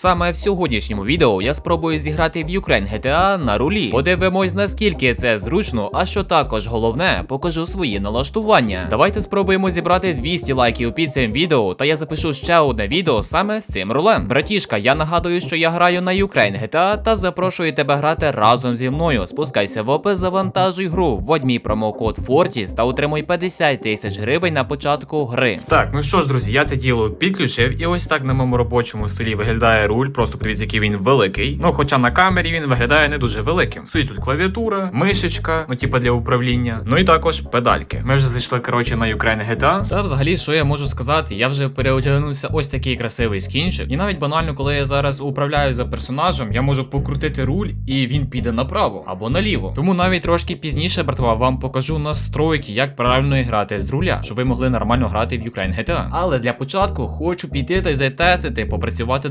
Саме в сьогоднішньому відео я спробую зіграти в Ukraine GTA на рулі. Подивимось, наскільки це зручно, а що також головне, покажу свої налаштування. Давайте спробуємо зібрати 200 лайків під цим відео, та я запишу ще одне відео саме з цим рулем. Братішка, я нагадую, що я граю на Ukraine GTA та запрошую тебе грати разом зі мною. Спускайся в опис, завантажуй гру, вводь мій промокод Fortis та отримуй 50 тисяч гривень на початку гри. Так, ну що ж, друзі, я це діло підключив, і ось так на моєму робочому столі виглядає руль. Просто подивіться, який він великий. Ну, хоча на камері він виглядає не дуже великим. Стоїть тут клавіатура, мишечка, ну типа для управління. Ну і також педальки. Ми вже зайшли, коротше, на Ukraine GTA. Та взагалі, що я можу сказати? Я вже переодягнувся ось такий красивий скінчик. І навіть банально, коли я зараз управляю за персонажем, я можу покрутити руль і він піде направо або наліво. Тому навіть трошки пізніше, братва, вам покажу настройки, як правильно грати з руля, щоб ви могли нормально грати в Ukraine GTA. Але для початку хочу піти та й затестити, попрацювати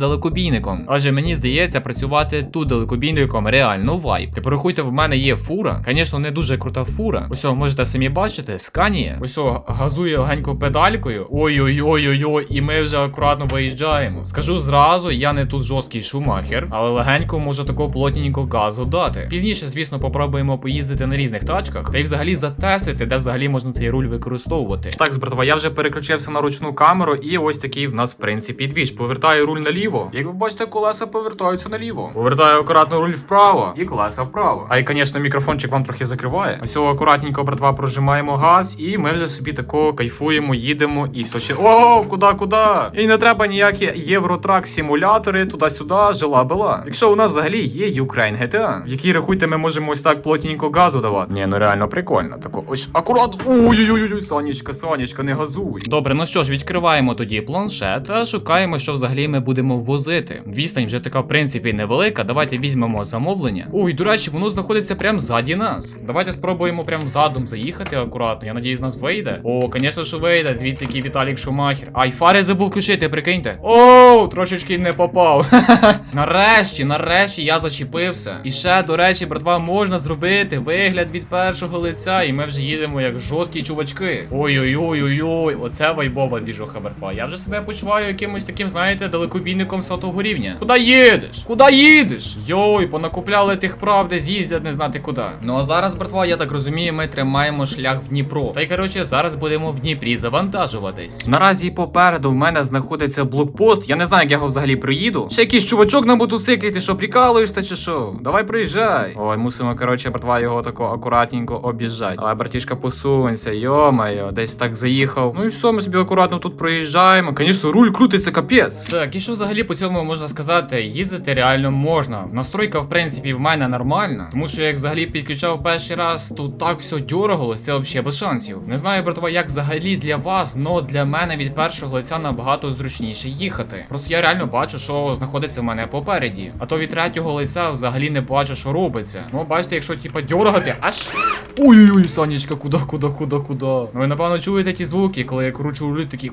далекобійником. Адже мені здається, працювати тут далекобійником реально вайб. Ти порахуйте, в мене є фура. Звісно, не дуже крута фура. Ось можете самі бачити, сканіє. Ось газує легенько педалькою. Ой-ой-ой-ой-ой, і ми вже акуратно виїжджаємо. Скажу зразу, я не тут жорсткий шумахер, але легенько можу такого плотненько газу дати. Пізніше, звісно, попробуємо поїздити на різних тачках та й взагалі затестити, де взагалі можна цей руль використовувати. Так, братва, я вже переключився на ручну камеру, і ось такий в нас, в принципі, двіж. Повертаю руль наліво. Як ви бачите, колеса повертаються наліво. Повертаю акуратно руль вправо і колеса вправо. А і, звісно, мікрофончик вам трохи закриває. Ось акуратненько, братва, прожимаємо газ, і ми вже собі тако кайфуємо, їдемо і все ще. О, куди, куди? І не треба ніякі євротрак симулятори, туди-сюди, жила била. Якщо у нас взагалі є Ukraine GTA, в якій рахуйте, ми можемо ось так плотненько газу давати. Ні, ну реально прикольно. Тако, ось акурат. Ой-ой-ой, сонечка, сонечка, не газуй. Добре, ну що ж, відкриваємо тоді планшет та шукаємо, що взагалі ми будемо возити. Відстань вже така, в принципі, невелика. Давайте візьмемо замовлення. Ой, до речі, воно знаходиться прямо ззаді нас. Давайте спробуємо прямо задом заїхати акуратно. Я надіюсь, нас вийде. О, звісно, що вийде. Дивіться, який Віталік Шумахер. Ай, фари забув включити, прикиньте. О, трошечки не попав. нарешті, нарешті я зачепився. І ще, до речі, братва, можна зробити вигляд від першого лиця, і ми вже їдемо як жорсткі чувачки. Ой-ой-ой-ой-ой, оце вайбова двіжуха, братва. Я вже себе почуваю якимось таким, знаєте, далекобійником сотого рівня. Куди їдеш? Куди їдеш? Йой, понакупляли тих прав, де з'їздять не знати куди. Ну а зараз, братва, я так розумію, ми тримаємо шлях в Дніпро. Та й коротше, зараз будемо в Дніпрі завантажуватись. Наразі попереду в мене знаходиться блокпост. Я не знаю, як я його взагалі проїду. Ще якийсь чувачок на мотоциклі, ти що, прикалуєшся чи що? Давай приїжджай. Ой, мусимо, коротше, братва, його тако акуратненько об'їжджати. Давай, братішка, посунься, йо-моє, десь так заїхав. Ну і все, ми собі акуратно тут проїжджаємо. Звісно, руль крутиться капець. Так, і що взагалі по цьому можна сказати, їздити реально можна. Настройка, в принципі, в мене нормальна. Тому що як взагалі підключав перший раз, то так все дьоргалось, це взагалі без шансів. Не знаю, братва, як взагалі для вас, но для мене від першого лиця набагато зручніше їхати. Просто я реально бачу, що знаходиться в мене попереді. А то від третього лиця взагалі не бачу, що робиться. Ну, бачите, якщо типа дьоргати, аж. Ой-ой-ой, Санечка, куди, куди, куди, куди. Ну ви напевно чуєте ті звуки, коли я кручу руль, такі.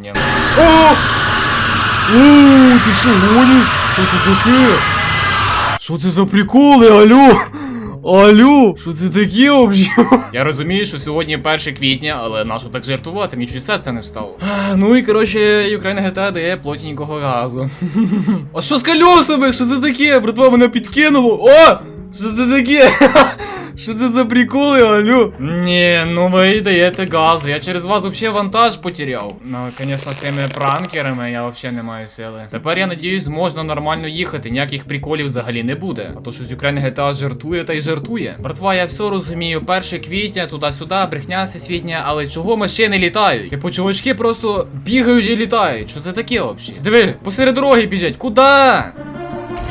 Ні, ну. О! О, ти що гониш? Що це таке? Що це за приколи, алло? Алло, що це таке взагалі? Я розумію, що сьогодні 1 квітня, але нащо так жартувати, мені чуть серце не встало. Ну і коротше, Ukraine GTA дає плотненького газу. А що з колесами? Що це таке? Братва, мене підкинуло. О! Що це таке? Що це за приколи, алло? Ні, ну ви даєте газ. Я через вас взагалі вантаж потеряв. Ну, звісно, з тими пранкерами я взагалі не маю сили. Тепер я надіюсь, можна нормально їхати, ніяких приколів взагалі не буде. А то що з Ukraine GTA жартує та й жартує. Братва, я все розумію. 1 квітня, туди-сюди, брехня всесвітня, але чого машини літають? Типу, чувачки просто бігають і літають. Що це таке взагалі? Диви, посеред дороги біжать. Куда?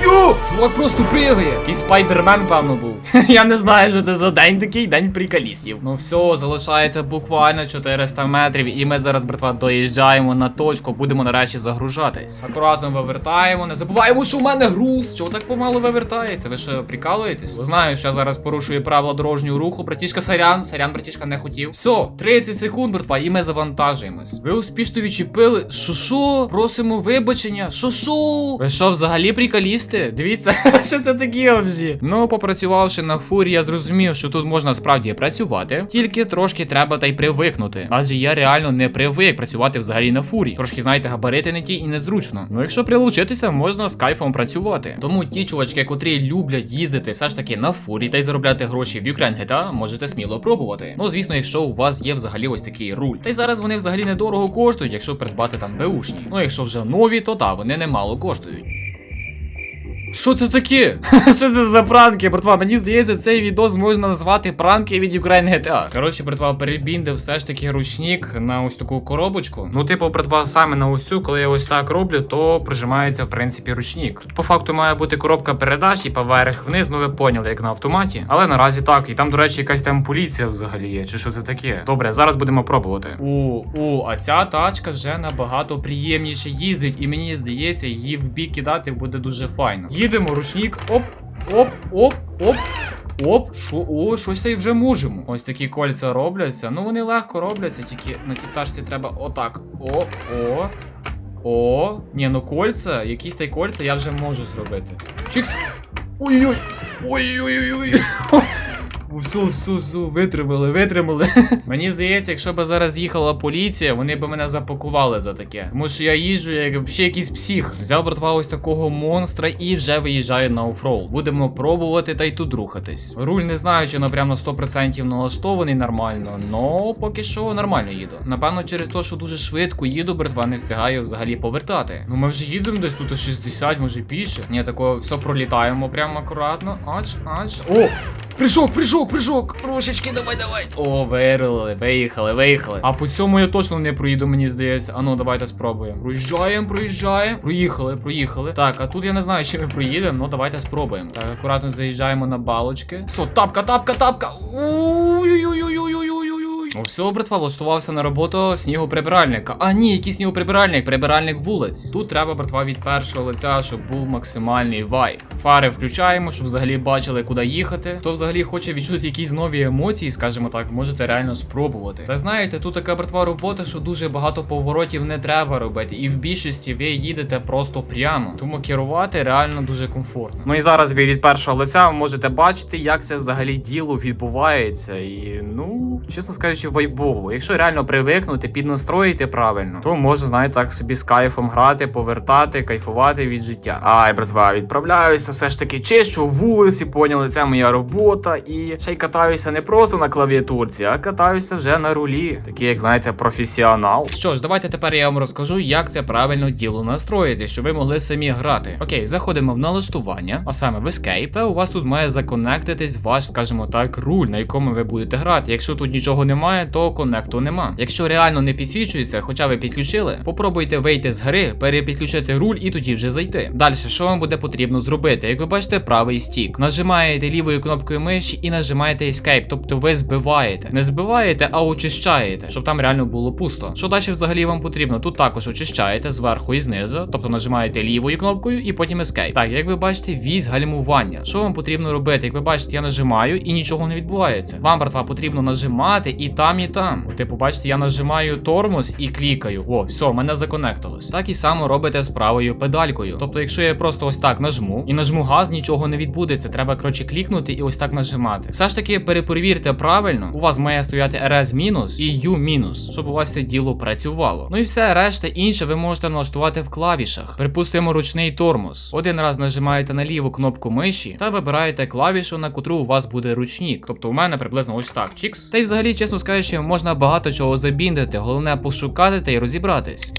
Йо! Чувак просто пригає. Якийсь спайдермен, певно, був. Я не знаю, що це за день такий день приколістів. Ну все, залишається буквально 400 метрів, і ми зараз, братва, доїжджаємо на точку, будемо нарешті загружатись. Акуратно вивертаємо, не забуваємо, що у мене груз. Чого так помало вивертається? Ви що, прикалуєтесь? Ви знаю, що я зараз порушую правила дорожнього руху. Братішка сорян, сорян, братішка не хотів. Все, 30 секунд, братва, і ми завантажуємось. Ви успішно відчепили. Що? Просимо вибачення. Що? Ви що, взагалі приколісти? Лізти? Дивіться, що це таке взагалі. Ну, попрацювавши на фурі, я зрозумів, що тут можна справді працювати, тільки трошки треба та й привикнути. Адже я реально не привик працювати взагалі на фурі. Трошки, знаєте, габарити не ті і незручно. Ну, якщо прилучитися, можна з кайфом працювати. Тому ті чувачки, котрі люблять їздити все ж таки на фурі та й заробляти гроші в Ukraine GTA, можете сміло пробувати. Ну, звісно, якщо у вас є взагалі ось такий руль. Та й зараз вони взагалі недорого коштують, якщо придбати там беушні. Ну, якщо вже нові, то та вони немало коштують. Що це таке? Що це за пранки, братва? Мені здається, цей відос можна назвати пранки від Ukraine GTA. Коротше, братва, перебіндив все ж таки ручник на ось таку коробочку. Ну, типу, братва, саме на усю, коли я ось так роблю, то прижимається в принципі ручник. Тут по факту має бути коробка передач і поверх вниз, ну ви поняли, як на автоматі. Але наразі так. І там, до речі, якась там поліція взагалі є. Чи що це таке? Добре, зараз будемо пробувати. У, у, а ця тачка вже набагато приємніше їздить, і мені здається, її в бік кидати буде дуже файно. Їдемо, ручник, оп, оп, оп, оп. Оп, шо, о, щось та й вже можемо. Ось такі кольця робляться. Ну вони легко робляться, тільки на тій треба отак. О, о. О, ні, ну кольця, якісь та й кольця я вже можу зробити. Чикс. Ой-ой-ой. Ой-ой-ой. Все, все, все, витримали, витримали. Мені здається, якщо б зараз їхала поліція, вони б мене запакували за таке. Тому що я їжджу як ще якийсь псих. Взяв братва ось такого монстра і вже виїжджаю на офроуд. Будемо пробувати та й тут рухатись. Руль не знаю, чи на прям на 100% налаштований нормально, но поки що нормально їду. Напевно, через те, що дуже швидко їду, братва не встигаю взагалі повертати. Ну ми вже їдемо десь тут 60, може більше. Ні, такого все пролітаємо прямо акуратно. Ач, ач. О! Прыжок, прыжок, прыжок! Трошечки, давай, давай. О, вирили, виїхали, виїхали. А по цьому я точно не проїду, мені здається. А ну, давайте спробуємо. Проїжджаємо, проїжджаємо. Проїхали, проїхали. Так, а тут я не знаю, чи ми проїдемо, ну давайте спробуємо. Так, акуратно заїжджаємо на балочки. Все, тапка, тапка, тапка. Ой-ой-ой-ой-ой-ой-ой-ой. Все, братва, влаштувався на роботу снігоприбиральника. А ні, який снігоприбиральник, прибиральник вулиць. Тут треба, братва, від першого лиця, щоб був максимальний вайб. Фари включаємо, щоб взагалі бачили, куди їхати. Хто взагалі хоче відчути якісь нові емоції, скажімо так, можете реально спробувати. Та знаєте, тут така братва робота, що дуже багато поворотів не треба робити, і в більшості ви їдете просто прямо. Тому керувати реально дуже комфортно. Ну і зараз ви від першого лиця можете бачити, як це взагалі діло відбувається. І ну, чесно скажучи, вайбово. Якщо реально привикнути, піднастроїти правильно, то можна, знаєте, так собі з кайфом грати, повертати, кайфувати від життя. Ай, братва, відправляюся, все ж таки чищу вулиці, поняли, це моя робота. І ще й катаюся не просто на клавіатурці, а катаюся вже на рулі. Такий, як знаєте, професіонал. Що ж, давайте тепер я вам розкажу, як це правильно діло настроїти, щоб ви могли самі грати. Окей, заходимо в налаштування, а саме в Escape, та у вас тут має законектитись ваш, скажімо так, руль, на якому ви будете грати. Якщо тут нічого немає, то конекту нема. Якщо реально не підсвічується, хоча ви підключили, попробуйте вийти з гри, перепідключити руль і тоді вже зайти. Далі, що вам буде потрібно зробити? Як ви бачите, правий стік. Нажимаєте лівою кнопкою миші і нажимаєте Escape, тобто ви збиваєте. Не збиваєте, а очищаєте, щоб там реально було пусто. Що далі взагалі вам потрібно? Тут також очищаєте зверху і знизу, тобто нажимаєте лівою кнопкою і потім Escape. Так, як ви бачите, візь гальмування. Що вам потрібно робити? Як ви бачите, я нажимаю і нічого не відбувається. Вам, братва, потрібно нажимати і там, і там. Типу, бачите, я нажимаю тормоз і клікаю. О, все, мене законектилось. Так і само робите з правою педалькою. Тобто, якщо я просто ось так нажму і нажму газ, нічого не відбудеться. Треба коротше клікнути і ось так нажимати. Все ж таки перепровірте правильно. У вас має стояти RS мінус і U мінус, щоб у вас це діло працювало. Ну і все, решта інше ви можете налаштувати в клавішах. Припустимо, ручний тормоз. Один раз нажимаєте на ліву кнопку миші та вибираєте клавішу, на котру у вас буде ручник. Тобто у мене приблизно ось так. Чікс. Та й взагалі, чесно скажучи, можна багато чого забіндити. Головне пошукати та й розібратись.